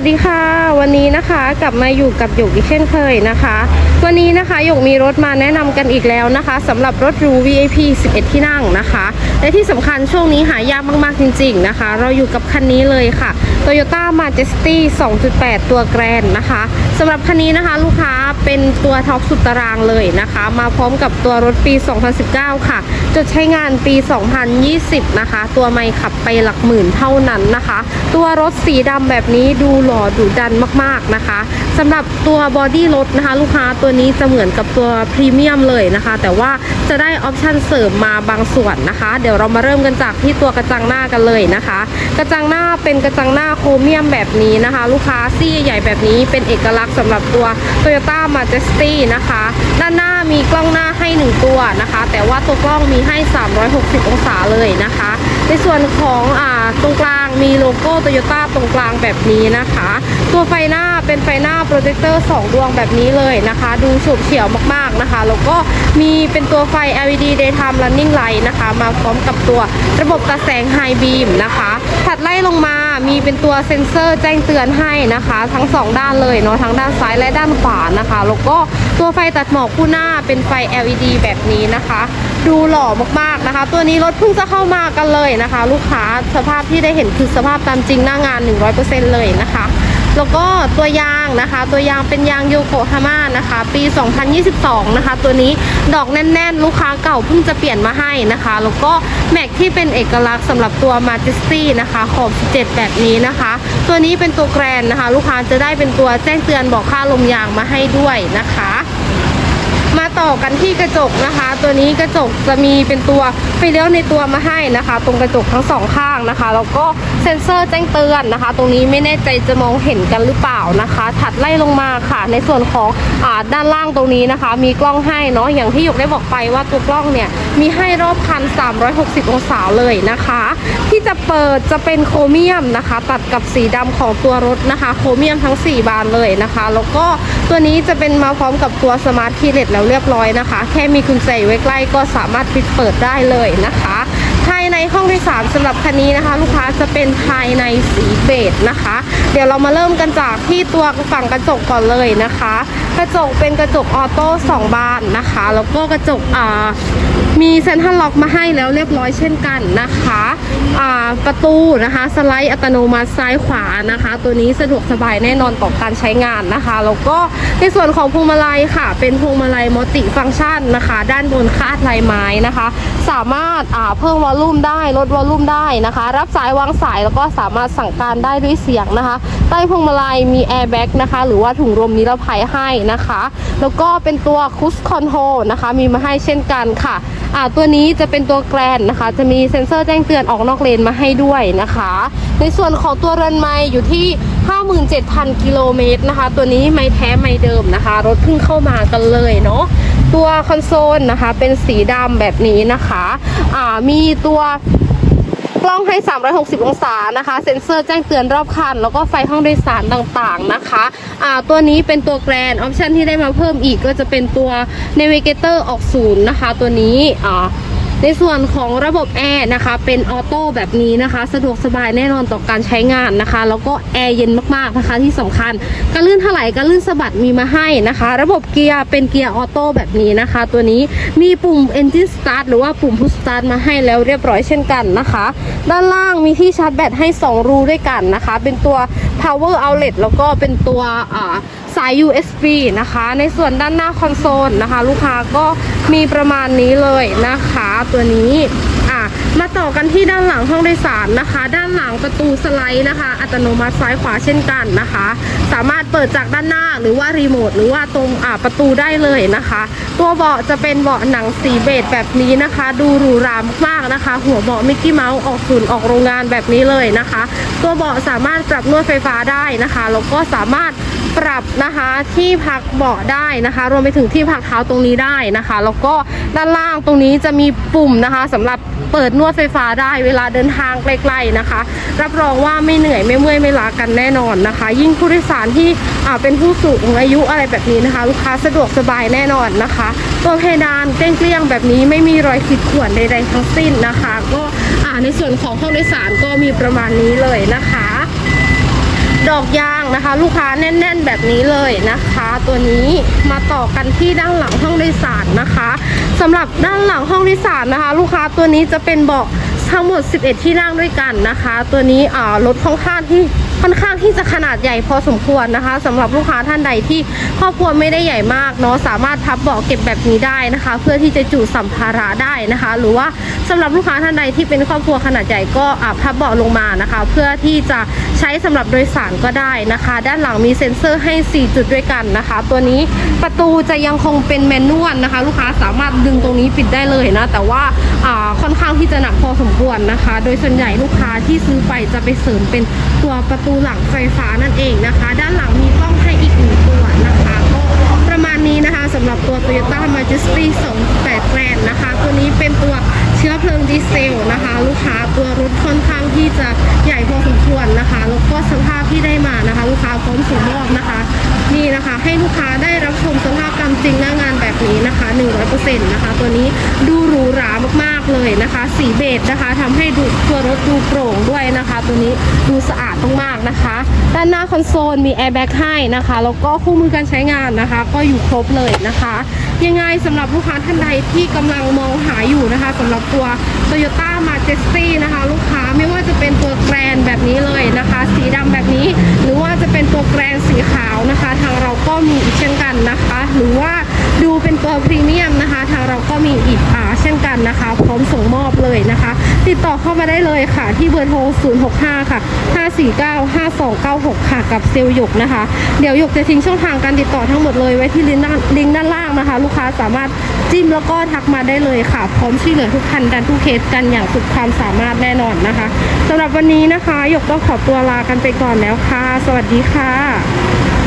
วัสดีค่ะ วันนี้นะคะกลับมาอยู่กับหยกอีกเช่นเคยนะคะ วันนี้นะคะหยกมีรถมาแนะนำกันอีกแล้วนะคะสำหรับรถรู VIP 11 ที่นั่งนะคะ และที่สำคัญช่วงนี้หายากมากๆจริง ๆนะคะ เราอยู่กับคันนี้เลยค่ะ Toyota Majesty 2.8 ตัวแกรนนะคะสำหรับคันนี้นะคะลูกค้าเป็นตัวท็อปสุดตารางเลยนะคะ มาพร้อมกับตัวรถปี 2019 ค่ะ จดใช้งานปี 2020 นะคะ ตัวไม่ขับไปหลักหมื่นเท่านั้นนะคะ ตัวรถสีดำแบบนี้ดูหล่อดุดันมากๆนะคะสำหรับตัวบอดี้รถนะคะ ลูกค้าตัวนี้จะเหมือนกับตัวพรีเมียมเลยนะคะ แต่ว่าจะได้ออปชั่นเสริมมาบางส่วนนะคะ เดี๋ยวเรามาเริ่มกันจากที่ตัวกระจังหน้ากันเลยนะคะ กระจังหน้าเป็นกระจังหน้าโครเมียมแบบนี้นะคะ ลูกค้าซี่ใหญ่แบบนี้เป็นเอกลักษณ์สำหรับตัว Toyota Majesty นะคะ ด้านหน้ามีกล้องหน้าให้ 1 ตัวนะคะ แต่ว่าตัวกล้องมีให้ 360 องศาเลยนะคะ ในส่วนของอตรงกลาง มีโลโก้ Toyota ตรงกลางแบบนี้นะคะ ตัวไฟหน้าเป็นไฟหน้าโปรเจคเตอร์ 2 ดวงแบบนี้เลยนะคะ ดูฉูบเฉี่ยวมากๆนะคะ แล้วก็มีเป็นตัวไฟ LED Daytime Running Light นะคะ มาพร้อมกับตัวระบบตัดแสง High Beam นะคะ ถัดไล่ลงมามีเป็นตัวเซ็นเซอร์แจ้งเตือนให้นะคะ ทั้ง 2 ด้านเลยเนาะทั้งด้านซ้ายและด้านขวานะคะ แล้วก็ ตัวไฟตัดหมอกคู่หน้าเป็นไฟ LED แบบนี้นะคะ ดูหล่อมากๆนะคะ ตัวนี้รถเพิ่งจะเข้ามากันเลยนะคะ ลูกค้าสภาพที่ได้เห็นคือสภาพตามจริงหน้างาน 100%เลยนะคะ แล้วก็ตัวยางนะคะ ตัวยางเป็นยางโยโกฮาม่านะคะ ปี 2022 นะคะ ตัวนี้ดอกแน่นๆ ลูกค้าเก่าเพิ่งจะเปลี่ยนมาให้นะคะ แล้วก็แม็กที่เป็นเอกลักษณ์สำหรับตัวมาจิสตี้นะคะขอบ17แบบนี้นะคะ ตัวนี้เป็นตัวแกรนนะคะ ลูกค้าจะได้เป็นตัวแจ้งเตือนบอกค่าลมยางมาให้ด้วยนะคะ มาต่อกันที่กระจกนะคะ ตัวนี้กระจกจะมีเป็นตัวไฟเลี้ยวในตัวมาให้นะคะ ตรงกระจกทั้งสองข้างนะคะแล้วก็เซ็นเซอร์แจ้งเตือนนะคะ ตรงนี้ไม่แน่ใจจะมองเห็นกันหรือเปล่านะคะ ถัดไล่ลงมาค่ะ ในส่วนของอาด้านล่างตรงนี้นะคะ มีกล้องให้เนาะอย่างที่หยกได้บอกไปว่าตัวกล้องเนี่ยมีให้รอบคัน 360 องศาเลยนะคะ ที่จะเปิดจะเป็นโครเมียมนะคะ ตัดกับสีดำของตัวรถนะคะ โครเมียมทั้ง 4 บานเลยนะคะ แล้วก็ตัวนี้จะเป็นมาพร้อมกับตัวสมาร์ทคีเลสแล้วเรียบร้อยนะคะ แค่มีกุญแจอยู่ไว้ใกล้ก็สามารถปิดเปิดได้เลยนะคะ ภายในห้องโดยสารสำหรับคันนี้นะคะ ลูกค้าจะเป็นภายในสีเบจนะคะ เดี๋ยวเรามาเริ่มกันจากที่ตัวฝั่งกระจกก่อนเลยนะคะ กระจกเป็นกระจกออโต้สองบานนะคะ แล้วก็กระจกอ่ามีเซ็นทรัลล็อกมาให้แล้วเรียบร้อยเช่นกันนะคะประตูนะคะสไลด์อัตโนมัติซ้ายขวานะคะ ตัวนี้สะดวกสบายแน่นอนต่อการใช้งานนะคะ แล้วก็ในส่วนของพวงมาลัยค่ะ เป็นพวงมาลัยมัลติฟังก์ชันนะคะ ด้านบนคาดลายไม้นะคะ สามารถเพิ่มวอลลุ่มได้ลดวอลลุ่มได้นะคะ รับสายวางสายแล้วก็สามารถสั่งการได้ด้วยเสียงนะคะ ใต้พวงมาลัยมีแอร์แบ็กนะคะ หรือว่าถุงลมนิรภัยให้นะคะ แล้วก็เป็นตัวคุชคอนโทรนะคะ มีมาให้เช่นกันค่ะอ่าตัวนี้จะเป็นตัวแกรนนะคะ จะมีเซ็นเซอร์แจ้งเตือนออกนอกเลนมาให้ด้วยนะคะ ในส่วนของตัวเรือนไม้อยู่ที่ 57,000 กิโลเมตรนะคะ ตัวนี้ไม่แท้ไม่เดิมนะคะ รถเพิ่งเข้ามากันเลยเนาะ ตัวคอนโซลนะคะ เป็นสีดำแบบนี้นะคะอ่ามีตัวกล้องให้ 360 องศานะคะ เซ็นเซอร์แจ้งเตือนรอบคัน แล้วก็ไฟห้องโดยสารต่างๆนะคะอ่าตัวนี้เป็นตัวแกรนออปชันที่ได้มาเพิ่มอีกก็จะเป็นตัว Navigator ออกศูนย์นะคะ ตัวนี้อ่า ในส่วนของระบบแอร์นะคะ เป็นออโต้แบบนี้นะคะ สะดวกสบายแน่นอนต่อการใช้งานนะคะ แล้วก็แอร์เย็นมากๆนะคะ ที่สำคัญการลื่นถลายการลื่นสะบัดมีมาให้นะคะ ระบบเกียร์เป็นเกียร์ออโต้แบบนี้นะคะ ตัวนี้มีปุ่ม Engine Start หรือว่าปุ่ม Push Start มาให้แล้วเรียบร้อยเช่นกันนะคะ ด้านล่างมีที่ชาร์จแบตให้ 2 รูด้วยกันนะคะ เป็นตัว Power Outlet แล้วก็เป็นตัวสาย USB นะคะ ในส่วนด้านหน้าคอนโซลนะคะ ลูกค้าก็มีประมาณนี้เลยนะคะ ตัวนี้ มาต่อกันที่ด้านหลังห้องโดยสารนะคะ ด้านหลังประตูสไลด์นะคะ อัตโนมัติซ้ายขวาเช่นกันนะคะ สามารถเปิดจากด้านหน้าหรือว่ารีโมทหรือว่าตรงประตูได้เลยนะคะ ตัวเบาะจะเป็นเบาะหนังสีเบจแบบนี้นะคะ ดูหรูหรามากๆนะคะ หัวเบาะมิกกี้เมาส์ออกศูนย์ออกโรงงานแบบนี้เลยนะคะ ตัวเบาะสามารถปรับนวดไฟฟ้าได้นะคะแล้วก็สามารถปรับนะคะที่พักเบาะได้นะคะ รวมไปถึงที่พักเท้าตรงนี้ได้นะคะ แล้วก็ด้านล่างตรงนี้จะมีปุ่มนะคะสำหรับเปิดนวดไฟฟ้าได้เวลาเดินทางไกลๆนะคะ รับรองว่าไม่เหนื่อยไม่เมื่อยไม่ล้ากันแน่นอนนะคะ ยิ่งผู้โดยสารที่เป็นผู้สูงอายุอะไรแบบนี้นะคะ ลูกค้าสะดวกสบายแน่นอนนะคะ ตัวเพดานเกลี้ยงแบบนี้ไม่มีรอยขีดข่วนใดๆทั้งสิ้นนะคะ ก็ในส่วนของห้องโดยสารก็มีประมาณนี้เลยนะคะ ดอกยางนะคะ ลูกค้าแน่น ๆ แบบนี้เลยนะคะ ตัวนี้มาต่อกันที่ด้านหลังห้องโดยสารนะคะสำหรับด้านหลังห้องโดยสารนะคะ ลูกค้าตัวนี้จะเป็นเบาะทั้งหมด 11 ที่นั่งด้วยกันนะคะ ตัวนี้อ่ารถค่อนข้างที่ ค่อนข้างที่จะขนาดใหญ่พอสมควรนะคะสำหรับลูกค้าท่านใดที่ครอบครัวไม่ได้ใหญ่มากเนาะสามารถพับเบาะเก็บแบบนี้ได้นะคะ เพื่อที่จะจุสัมภาระได้นะคะ หรือว่าสำหรับลูกค้าท่านใดที่เป็นครอบครัวขนาดใหญ่ก็อาพับเบาะลงมานะคะ เพื่อที่จะใช้สำหรับโดยสารก็ได้นะคะ ด้านหลังมีเซ็นเซอร์ให้ 4 จุดด้วยกันนะคะ ตัวนี้ประตูจะยังคงเป็นแมนนวลนะคะ ลูกค้าสามารถดึงตรงนี้ปิดได้เลยนะ แต่ว่าค่อนข้างที่จะหนักพอสมควรนะคะ โดยส่วนใหญ่ลูกค้าที่ซื้อไปจะไปเสริมเป็นตัวประตููหลังไฟฟ้านั่นเองนะคะ ด้านหลังมีกล้องให้อีกหนึ่งตัวนะคะก็ประมาณนี้นะคะสำหรับตัว Toyota Majesty 28แกรนนะคะ ตัวนี้เป็นตัวเชื้อเพลิงดีเซลนะคะ ลูกค้าตัวรถค่อนข้างที่จะใหญ่พอสมควรนะคะแล้วก็สภาพที่ได้มานะคะ ลูกค้าพร้อมส่งมอบนะคะ นี่นะคะให้ลูกค้าได้รับชมสภาพ 100%นะคะตัวนี้ดูหรูหรามากๆเลยนะคะ สีเบจนะคะทำให้ดูตัวรถดูโปร่งด้วยนะคะ ตัวนี้ดูสะอาดมากๆนะคะ ด้านหน้าคอนโซลมีแอร์แบ็กให้นะคะแล้วก็คู่มือการใช้งานนะคะ ก็อยู่ครบเลยนะคะยังไงสำหรับลูกค้าท่านใดที่กำลังมองหาอยู่นะคะสำหรับตัว Toyota Majesty นะคะ ลูกค้าไม่ว่าจะเป็นตัวแกรนแบบนี้เลยนะคะ สีดำแบบนี้ หรือว่าจะเป็นตัวแกรนสีขาวนะคะ ทางเราก็มีอีกเช่นกันนะคะ หรือว่า เป็นตัวพรีเมียมนะคะ ทางเราก็มีอีกอ่าเช่นกันนะคะ พร้อมส่งมอบเลยนะคะ ติดต่อเข้ามาได้เลยค่ะ ที่เบอร์โทร 065 ค่ะ 549 5296 ค่ะกับเซลล์หยกนะคะ เดี๋ยวหยกจะทิ้งช่องทางการติดต่อทั้งหมดเลยไว้ที่ลิงก์ด้านลิงก์ด้านล่างนะคะ ลูกค้าสามารถจิ้มแล้วก็ทักมาได้เลยค่ะ พร้อมช่วยเหลือทุกคันดันทุกเคสกันอย่างสุดความสามารถแน่นอนนะคะสำหรับวันนี้นะคะหยกต้องขอตัวลากันไปก่อนแล้วค่ะ สวัสดีค่ะ